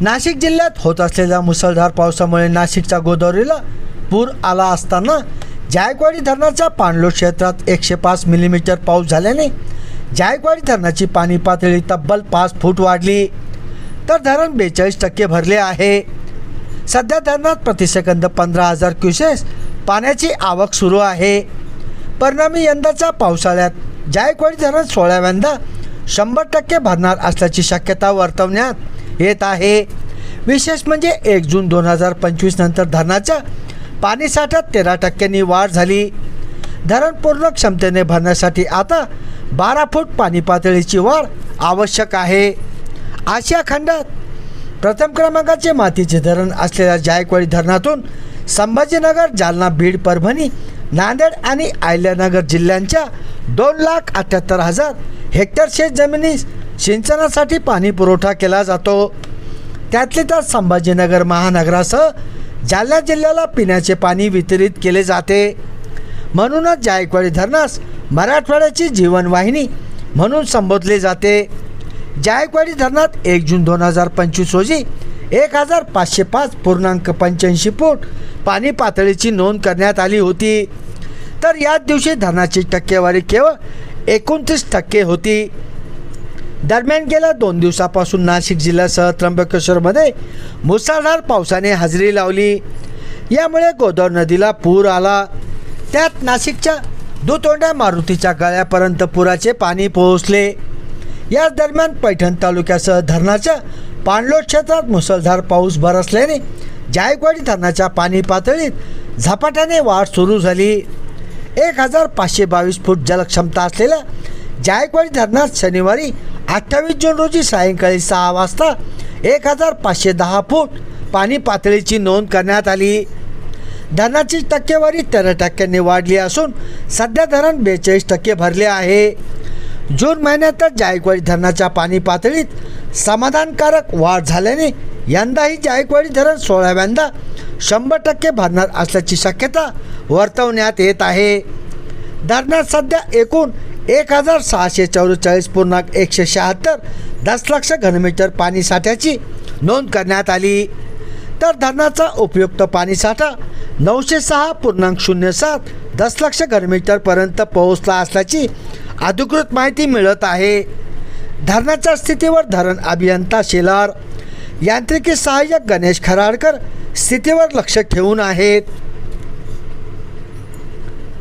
नाशिक जिल्ह्यात होत असलेल्या मुसळधार पावसामुळे नाशिकच्या गोदावरीला पूर आला असताना जायकवाडी धरणाच्या पाणलोट क्षेत्रात एकशे पाच मिलीमीटर पाऊस झाल्याने जायकवाडी धरणाची पाणी पातळी तब्बल पाच फूट वाढली. तर धरण बेचाळीस टक्के भरले आहे. सध्या धरणात प्रतिसेकंद पंधरा हजार क्युसेस पाण्याची आवक सुरू आहे. परिणामी यंदाच्या पावसाळ्यात जायकवाडी धरण सोळाव्यांदा शंभर टक्के भरणार असल्याची शक्यता वर्तवण्यात येत आहे. विशेष म्हणजे एक जून दोन हजार पंचवीस नंतर धरणाच्या पाणीसाठ्यात तेरा टक्क्यांनी वाढ झाली. धरण पूर्ण क्षमतेने भरण्यासाठी आता बारा फूट पाणी पातळीची वाढ आवश्यक आहे. आशिया खंडात प्रथम क्रमांकाचे मातीचे धरण असलेल्या जायकवाडी धरणातून संभाजीनगर जालना बीड परभणी नांदेड आणि अहिल्यानगर जिल्ह्यांच्या दोन लाख अठ्ठ्याहत्तर हजार हेक्टर शेत जमिनीस सिंचनासाठी पाणी पुरवठा केला जातो. त्यातले त्यात संभाजीनगर महानगरासह जालना जिल्ह्याला पिण्याचे पाणी वितरित केले जाते. म्हणूनच जायकवाडी धरणास मराठवाड्याची जीवनवाहिनी म्हणून संबोधले जाते. जायकवाडी धरणात एक जून दोन हजार पंचवीस रोजी एक हजार पाचशे पाच पूर्णांक पंच्याऐंशी फूट पाणी पातळीची नोंद करण्यात आली होती. तर याच दिवशी धरणाची टक्केवारी केवळ एकोणतीस टक्के होती. दरम्यान गेल्या दोन दिवसापासून नाशिक जिल्ह्यासह त्र्यंबकेश्वरमध्ये मुसळधार पावसाने हजेरी लावली. यामुळे गोदावरी नदीला पूर आला. त्यात नाशिकच्या दुतोंड्या मारुतीच्या गळ्यापर्यंत पुराचे पाणी पोहोचले. याच दरम्यान पैठण तालुक्यासह धरणाच्या पाणलोट क्षेत्रात मुसळधार पाऊस बरसल्याने जायकवाडी धरणाच्या पाणी पातळीत झपाट्याने वाढ सुरू झाली. एक हजार पाचशे बावीस फूट जलक्षमता असलेल्या जायकवाडी धरणात शनिवारी अठ्ठावीस जून रोजी सायंकाळी सहा वाजता एक हजार पाचशे दहा फूट पाणी पातळीची नोंद करण्यात आली. धरणाची टक्केवारी तेरा टक्क्यांनी वाढली असून सध्या धरण बेचाळीस टक्के भरले आहे. जून महिन्यातच जायकवाडी धरणाच्या पाणी पातळीत समाधानकारक वाढ झाल्याने यंदाही जायकवाडी धरण सोळाव्यांदा शंभर टक्के भरणार असल्याची शक्यता वर्तवण्यात येत आहे. धरणात सध्या एकूण एक हजार सहाशे चौवेचाळीस पूर्णांक एकशे शहात्तर दशलक्ष घनमीटर पाणी साठ्याची नोंद करण्यात आली. तर धरणाचा उपयुक्त पाणीसाठा नऊशे सहा पूर्णांक शून्य सात दशलक्ष घनमीटरपर्यंत पोहोचला असल्याची अधिकृत माहिती मिळत आहे. धरणाच्या स्थितीवर धरण अभियंता शेलार यांत्रिकी सहाय्यक गणेश खराडकर स्थितीवर लक्ष ठेवून आहेत.